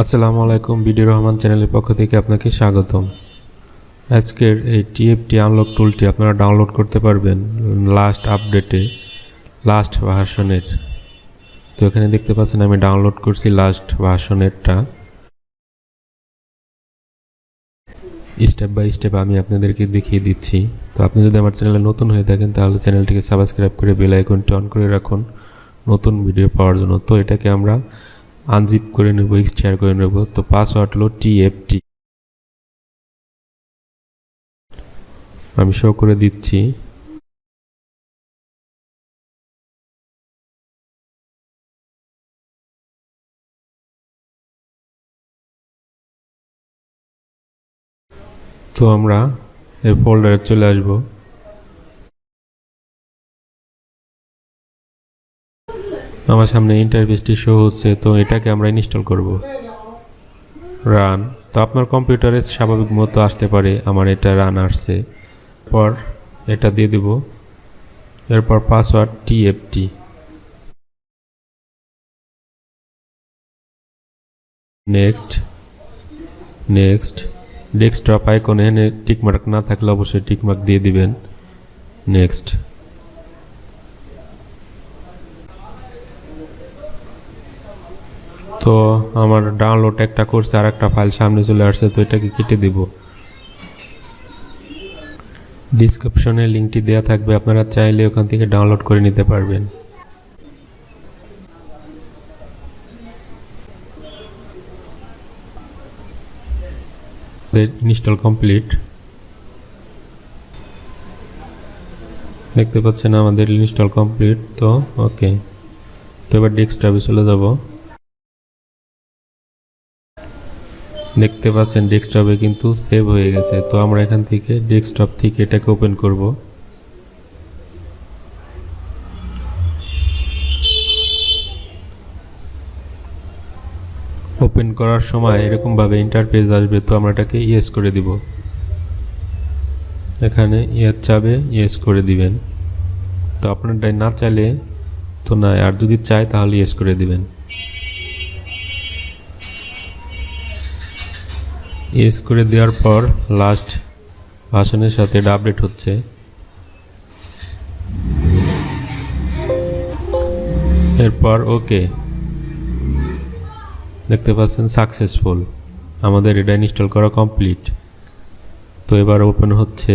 আসসালামু আলাইকুম বিডি রহমান চ্যানেলের পক্ষ থেকে আপনাকে স্বাগতম। আজকের এই টিএফটি আনলক টুলটি আপনারা ডাউনলোড করতে পারবেন লাস্ট আপডেটে লাস্ট ভার্সনের তো এখানে দেখতে পাচ্ছেন আমি ডাউনলোড করছি লাস্ট ভার্সনেরটা স্টেপ বাই স্টেপ আমি আপনাদেরকে দেখিয়ে দিচ্ছি। তো আপনি যদি আমার চ্যানেলে নতুন হয়ে থাকেন, তাহলে চ্যানেলটিকে সাবস্ক্রাইব করে বেল আইকনটি অন করে রাখুন। নতুন ভিডিও পাওয়ার জন্য। তো এটাকে আমরা আনজিপ করে নেব এক্সচেয়ার করে নেব। তো পাসওয়ার্ড হলো টিএফটি আমি শো করে দিচ্ছি। তো আমরা এই ফোল্ডারে চলে আসব। আমার সামনে ইন্টারফেসটি শো হচ্ছে, তো এটাকে আমরা ইনস্টল করব। রান তো আপনার কম্পিউটারে স্বাভাবিক মতো আসতে পারে, আমার এটা রান আসছে। পর এটা দিয়ে দেব। এরপর password TFT next next desktop আইকনে টিকমার্ক না থাকলে অবশ্যই টিকমার্ক দিয়ে দিবেন। নেক্সট তো আমার ডাউনলোড একটা করছে আর একটা ফাইল সামনে চলে আসছে, তো এটাকে কেটে দিব। ডিসক্রিপশনে লিঙ্কটি দেওয়া থাকবে, আপনারা চাইলে ওখান থেকে ডাউনলোড করে নিতে পারবেন। ইনস্টল কমপ্লিট দেখতে পাচ্ছেন আমাদের ইনস্টল কমপ্লিট তো ওকে তো এবার ডেস্কটপে চলে যাব। দেখতে পাচ্ছেন ডেস্কটপে কিন্তু সেভ হয়ে গেছে। তো আমরা এখান থেকে ডেস্কটপ থেকে এটাকে ওপেন করব। ওপেন করার সময় এরকমভাবে ইন্টারফেস আসবে, তো আমরা এটাকে ইয়েস করে দিব। এখানে ইয়েস চাবে ইয়েস করে দিবেন। তো আপনারটাই না চাইলে তো না আর যদি চায় তাহলে ইয়েস করে দিবেন। ইয়েস করে দেওয়ার পর লাস্ট ভাষণের সাথে এটা আপডেট হচ্ছে। এরপর ওকে দেখতে পাচ্ছেন সাকসেসফুল আমাদের এটা ইনস্টল করা কমপ্লিট তো এবার ওপেন হচ্ছে।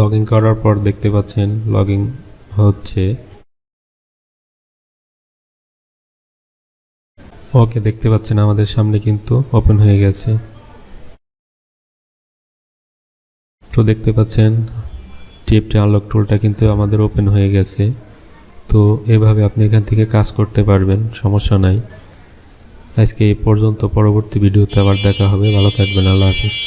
লগ ইন করার পর দেখতে পাচ্ছেন লগ ইন হচ্ছে। ওকে, দেখতে পাচ্ছেন আমাদের সামনে কিন্তু ওপেন হয়ে গেছে। তো দেখতে পাচ্ছেন টিপটা আনলক টুলটা কিন্তু আমাদের ওপেন হয়ে গেছে। তো এভাবে আপনি এখান থেকে কাজ করতে পারবেন, সমস্যা নাই। আজকে এই পর্যন্ত, পরবর্তী ভিডিওতে আবার দেখা হবে। ভালো থাকবেন, আল্লাহ হাফিজ।